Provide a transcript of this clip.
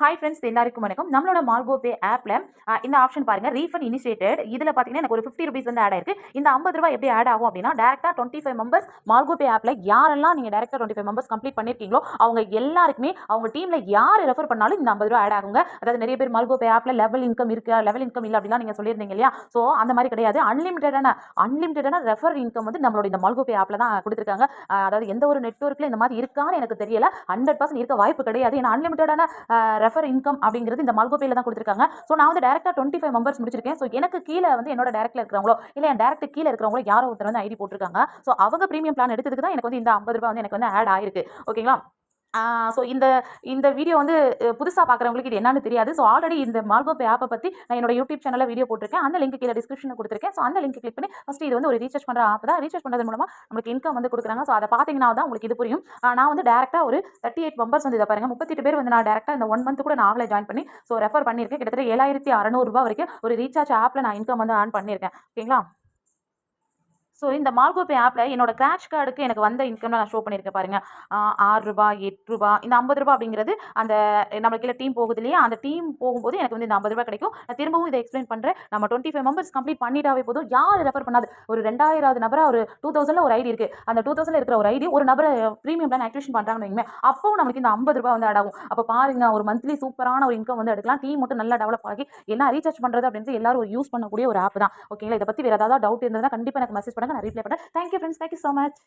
Hi friends எல்லாருக்கும் வணக்கம். நம்மளோட மார்கோ பே ஆப்பில் இந்த ஆப்ஷன் பாருங்கள் ரீஃபண்ட் இனிஷியேட்டட் இதில் பார்த்தீங்கன்னா எனக்கு ஒரு ஃபிஃப்டி ருபீஸ் வந்து ஆட் ஆயிருக்கு. இந்த ஐம்பது ரூபாய் எப்படி ஆட் ஆகும் அப்படின்னா டேரெக்டாக twenty five members Marco pay ஆப்பில் யாரெல்லாம் நீங்கள் டேரெக்டாக டுவெண்ட்டி ஃபைவ் மெம்பர்ஸ் கம்ப்ளீட் பண்ணியிருக்கீங்களோ அவங்க எல்லாருக்குமே அவங்க டீமில் யார் ரெஃபர் பண்ணாலும் இந்த ஐம்பது ரூபா ஆட் ஆகுங்க. அதாவது நிறைய பேர் மார்கோ பே ஆப்பில் லெவல் இன்கம் இருக்கு. லெவல் இன்கம் இல்லை அப்படிலாம் நீங்கள் சொல்லியிருந்தீங்க இல்லையா? ஸோ அந்த மாதிரி கிடையாது. அன்லிமிட்டடான அன்லிமிட்டடான ரெஃபர் இன்கம் வந்து நம்மளோட இந்த மார்கோ பே ஆப்பில் தான் கொடுத்துருக்காங்க. அதாவது எந்த ஒரு நெட்ஒர்க்கில் இந்த மாதிரி இருக்கான்னு எனக்கு தெரியல. ஹண்ட்ரட் பர்சன்ட் இருக்க வாய்ப்பு கிடையாது. ஏன்னா அன்லிமிட்டடான ரெஃபர் இன்கம் அப்படிங்கிறது இந்த மல்கோ தான் கொடுத்துருக்காங்க. ஸோ நான் வந்து டேரக்டாக டுவெண்ட்டி ஃபைவ் மெம்பர்ஸ் முடிச்சிருக்கேன். ஸோ எனக்கு கீழே வந்து என்னோட டேரக்டில் இருக்கிறவங்களோ இல்லை என் டேரக்ட் கீழே இருக்கிறவங்களோ யாரோ ஒருத்தர் வந்து ஐடி போட்டிருக்காங்க. ஸோ அவங்க ப்ரீமியம் பிளான் எடுத்ததுக்கு தான் எனக்கு வந்து இந்த ஐம்பது ரூபாய் வந்து எனக்கு வந்து ஆட் ஆயிருக்கு. ஓகேங்களா ஸோ இந்த இந்த வீடியோ வந்து புதுசாக பார்க்குறவங்களுக்கு இது என்னன்னு தெரியாது. ஸோ ஆல்ரெடி இந்த மால்கோ பே ஆப்பை பற்றி நான் என்னோட யூடியூப் சேனலில் வீடியோ போட்டிருக்கேன். அந்த லிங்க் கீழே டிஸ்கிரிப்ஷனில் கொடுத்துருக்கேன். ஸோ அந்த லிங்க் கிளிக் பண்ணி ஃபஸ்ட் இது வந்து ஒரு ரீசார்ஜ் பண்ணுற ஆப் தான். ரீசார்ஜ் பண்ணுறது மூலமாக நம்மளுக்கு இன்கம் வந்து கொடுக்குறாங்க. ஸோ அதை பார்த்தீங்கன்னா தான் உங்களுக்கு இது புரியும். நான் வந்து டேரெக்டாக ஒரு தேர்ட்டி எயிட் மெம்பர்ஸ் வந்து இதை பாருங்கள் முப்பத்தெட்டு பேர் வந்து நான் டேரெக்டாக இந்த ஒன் மந்த் கூட நான் ஆஃபில் ஜாயின் பண்ணி ஸோ ரெஃபர் பண்ணியிருக்கேன். கிட்டத்தட்ட ஏழாயிரத்தி அறநூறுபா வரைக்கும் ஒரு ரீசார்ஜ் ஆப்பில் நான் இன்கம் வந்து ஆன் பண்ணியிருக்கேன். ஓகேங்களா? ஸோ இந்த மால்கோபே ஆப்பில் என்னோட கிராஷ் கார்டுக்கு எனக்கு வந்த இன்கம் நான் ஷோ பண்ணியிருக்கேன் பாருங்க. ஆறு ரூபா எட்டு ரூபா இந்த ஐம்பது ரூபா அப்படிங்கிறது அந்த நம்மளுக்கு இல்லை டீம் போகுது இல்லையா? அந்த டீம் போகும்போது எனக்கு வந்து இந்த ஐம்பது ரூபா கிடைக்கும். நான் திரும்பவும் இதை எக்ஸ்பிளைன் பண்ணுறேன் நம்ம டுவெண்ட்டி ஃபைவ் மெம்பர்ஸ் கம்ப்ளீட் பண்ணிட்டாவே போதும். யார் ரெஃபர் பண்ணாது? ஒரு ரெண்டாயிரம் நபராக ஒரு டூ தௌசண்டில் ஒரு ஐடி இருக்குது அந்த டூ தௌசண்டில் இருக்கிற ஒரு ஐடி ஒரு நபரை ப்ரீமியம் பிளான் ஆக்டிவேஷன் பண்ணுறாங்கன்னு வைங்க அப்போ நமக்கு இந்த ஐம்பது ரூபா வந்து ஆட் ஆகும். அப்போ பாருங்க ஒரு மந்த்லி சூப்பரான ஒரு இன்கம் வந்து எடுக்கலாம். டீம் மட்டும் நல்லா டெவலப் ஆகி என்ன ரீசார்ஜ் பண்ணுறது அப்படின்னு எல்லாரும் ஒரு யூஸ் பண்ணக்கூடிய ஒரு ஆப் தான். ஓகேங்களா இதை பற்றி வேறு ஏதாவது டவுட் இருந்ததுன்னா கண்டிப்பாக எனக்கு மெசேஜ் பண்ணுங்க. நான் ரிப்ளை பண்ணுறேன் thank you friends thank you so much